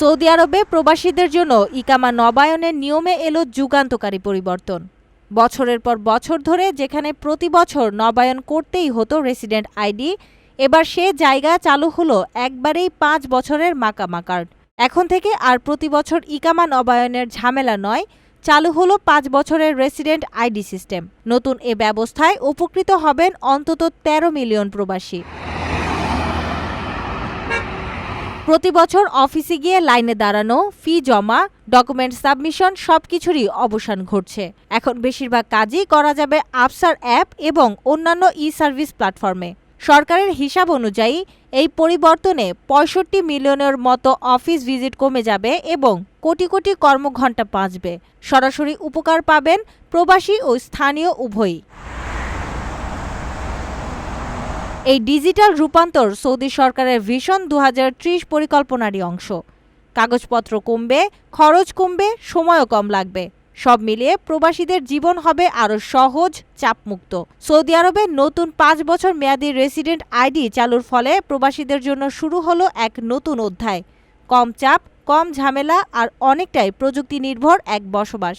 Saudi আরবে প্রবাসীদের জন্য ইকামা নবায়নের নিয়মে এলো যুগান্তকারী পরিবর্তন। বছরের পর বছর ধরে যেখানে প্রতি বছর নবায়ন করতেই হতো রেসিডেন্ট আইডি, এবার সে জায়গা চালু হলো একবারেই পাঁচ বছরের মাকামা কার্ড। এখন থেকে আর প্রতি বছর ইকামা নবায়নের ঝামেলা নয়, চালু হলো পাঁচ বছরের রেসিডেন্ট আইডি সিস্টেম। নতুন এ ব্যবস্থায় উপকৃত হবেন অন্তত ১৩ মিলিয়ন প্রবাসী। প্রতি বছর অফিসে গিয়ে লাইনে দাঁড়ানো, ফি জমা, ডকুমেন্ট সাবমিশন সবকিছুরই অবসান ঘটছে। এখন বেশিরভাগ কাজই করা যাবে আফসার অ্যাপ এবং অন্যান্য ই সার্ভিস প্ল্যাটফর্মে। সরকারের হিসাব অনুযায়ী, এই পরিবর্তনে পঁয়ষট্টি মিলিয়নের মতো অফিস ভিজিট কমে যাবে এবং কোটি কোটি কর্মঘণ্টা বাঁচবে। সরাসরি উপকার পাবেন প্রবাসী ও স্থানীয় উভয়ই। এই ডিজিটাল রূপান্তর সৌদি সরকারের ভিশন দু হাজার ত্রিশ পরিকল্পনারই অংশ। কাগজপত্র কমবে, খরচ কমবে, সময়ও কম লাগবে। সব মিলিয়ে প্রবাসীদের জীবন হবে আরও সহজ, চাপমুক্ত। সৌদি আরবে নতুন পাঁচ বছর মেয়াদী রেসিডেন্ট আইডি চালুর ফলে প্রবাসীদের জন্য শুরু হলো এক নতুন অধ্যায়। কম চাপ, কম ঝামেলা আর অনেকটাই প্রযুক্তি নির্ভর এক বসবাস।